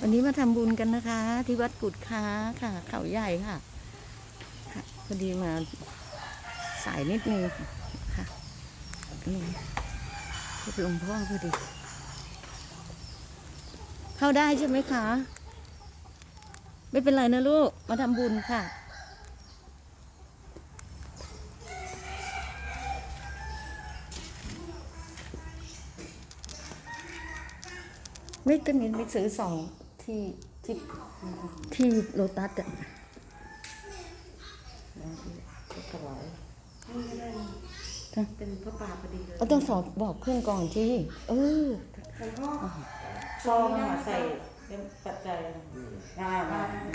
วันนี้มาทำบุญกันนะคะ ที่วัดกุดค้าค่ะ เขาใหญ่ค่ะค่ะพอดีมาสายนิดนึงค่ะนี่หลวงพ่อพอดี เข้าได้ใช่ไหมคะ ไม่เป็นไรนะลูก มาทำบุญค่ะ ไม่ตอนนี้ไปซื้อสองที่ที่ที่โลตัสอะถวายเป็นพระป่าพอดีเลยเอาต้องสอบบอกเพื่อนก่อนที่เออซองมาใส่เป็นปัจจัยมามา พระพุ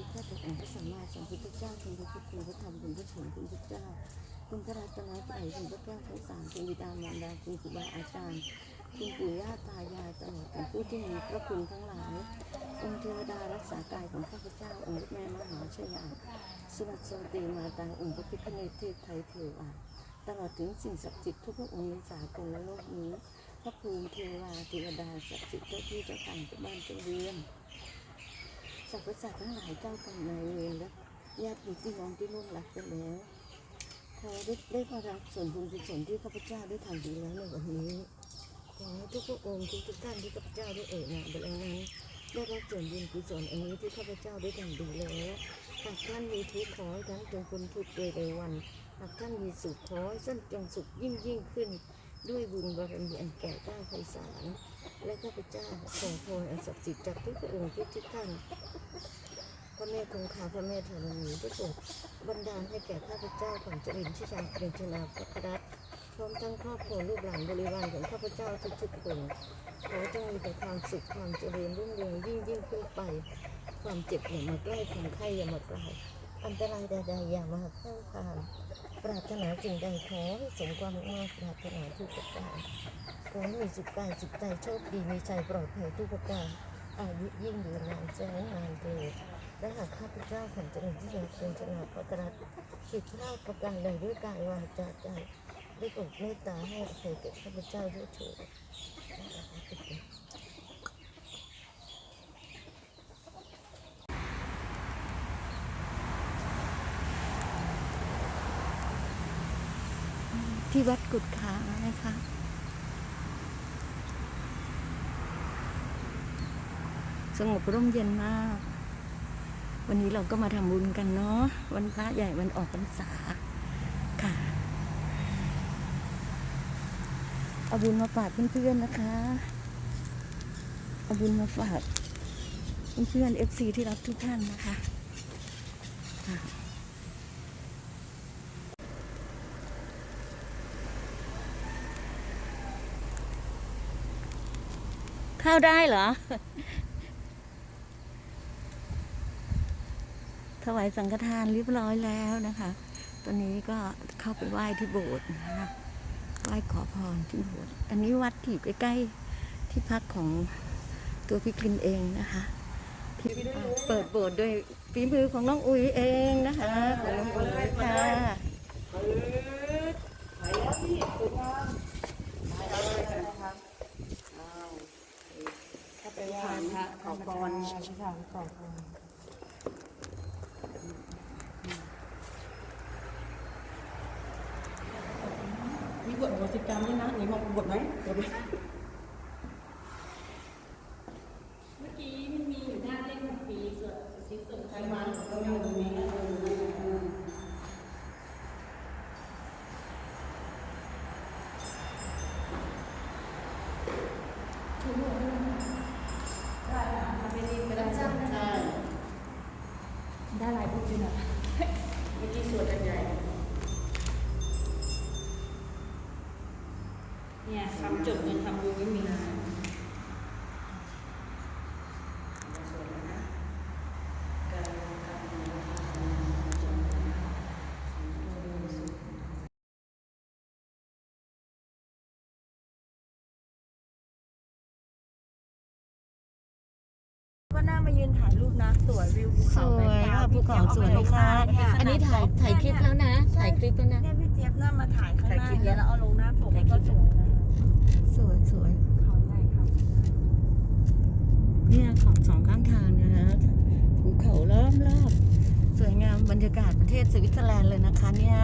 ทธพระองค์พระสัมมาสัมพุทธเจ้าคุณ พุทธคุณพระธรรมคุณพระสงฆ์คุณพระเจ้า คุณพระรัตนตรัยคุณพระแก้วทั้งสามคุณบิดามารดาคุณครูบาอาจารย์คุณปู่ย่าตายายตลอดถึงผู้ที่มีพระคุณทั้งหลาย องค์เทวดารักษากายของข้าพเจ้าองค์แม่มหาชยาสวัสดีมาตาองค์พระพิฆเนศเทพไทยเทวาตลอดถึงสิ่งศักดิ์สิทธิ์ทุกพระองค์ในสากลและโลกนี้พระภูมิเทวาเทวดาศักดิ์สิทธิ์เจ้าที่เจ้าทางเจ้าบ้านเจ้าเรือนสรรพสัตว์ทั้งหลายเจ้ากรรมนายเวรและ ญาติพี่น้องที่ล่วงลับไปแล้วขอได้ได้มารับส่วนบุญกุศลที่ข้าพเจ้าได้ทำดีแล้วในวันนี้ขอให้ทุกพระองค์ทุกทุกท่านที่ข้าพเจ้าได้เอ่ยนามไปแล้วนั้นได้รับส่วนบุญกุศลอันนี้ที่ข้าพเจ้าได้ทำดีแล้วหากท่านมีทุกข์ขอให้ท่านจงพ้นทุกข์โดยในวันหากท่านมีสุขขอให้ท่านจงสุขยิ่งยิ่งขึ้นด้วยบุญบารมีอันแก่กล้าไพศาลและข้าพเจ้าขอพรอันศักดิ์สิทธิ์จากทุกพระองค์ทุกทุกท่าน ระแม่คงคาพระแม่ธรณีได้โปรดบันดาลให้แก่ข้าพเจ้าของจรินที่ชาเกรงชนาพระรัตพร้อมทั้งครอบครัวลูกหลานบริวารของข้าพเจ้าทุกๆคนขอจงมีแต่ความสุขความเจริญรุ่งเรืองยิ่งยิ่งขึ้นไป ความเจ็บอย่ามาใกล้ความไข้อย่ามาไกลอันตรายใดๆอย่ามาเข้าทางปรารถนาสิ่งใดขอให้สมความมุ่งมั่นปรารถนาทุกประการขอให้มีสุขกายสุขใจโชคดีมีใจปลอดภัยทุกประการอายุยิ่งยืนนานแสนนานเถิด และหากข้าพเจ้าของเจริญที่จะเป็นชนะพระกรัตผิดพลาดประการใดด้วยกายวาจาใจได้โปรดเมตตาให้อภัยแก่ข้าพเจ้าด้วยเถิดที่วัดกุดขานะคะสงบร่มเย็นมาก วันนี้เราก็มาทำบุญกันเนาะวันพระใหญ่วันออกพรรษาค่ะ เอาบุญมาฝากเพื่อนๆนะคะ เอาบุญมาฝากเพื่อนๆเอฟซีที่รักทุกท่านนะคะค่ะเข้าได้เหรอ ถวายสังฆทานเรียบร้อยแล้วนะคะ ตอนนี้ก็เข้าไปไหว้ที่โบสถ์นะคะไหว้ขอพรที่โบสถ์อันนี้วัดที่อยู่ใกล้ๆที่พักของตัวพี่กลินเองนะคะที่เปิดโบสถ์ด้วยฝีมือของน้องอุ๋ยเองนะคะของน้องอุ๋ยค่ะไปแล้วพี่สวยงามไปเอาเลยนะครับอ้าไปไหว้พระขอพรอธิษฐานขอพร มีบทบทกรรมด้วยนะนี่มองบทไหมบทไหมเมื่อกี้มันมีอยู่หน้าเลขหกปีส่วนชิ้นส่วนใครมาเราอยู่ตรงนี้ เนี่ยคำจดเงินทำบุญไม่มีนะสวดแล้วนะการทำบุญจงเป็นสุขไหว้ก็น่ามายืนถ่ายรูปนะ สวยวิวภูสเขาวยค่ะภูเขาสวยเลยค่ะอันนี้ถ่ายถ่ายคลิปแล้วนะ ถ่ายคลิปแล้วนะ เนี่ยพี่เจี๊ยบน่ามาถ่ายข้างหน้าอย่างเงี้ยแล้วเอาลงหน้าปกก็สวยนะส วยสวยเขาใหญ่เขาเนี่ยของสองข้างทางนะฮะภูเขาล้อมรอบสวยงามบรรยากาศประเทศสวิตเซอร์แลนด์เลยนะคะเนี่ย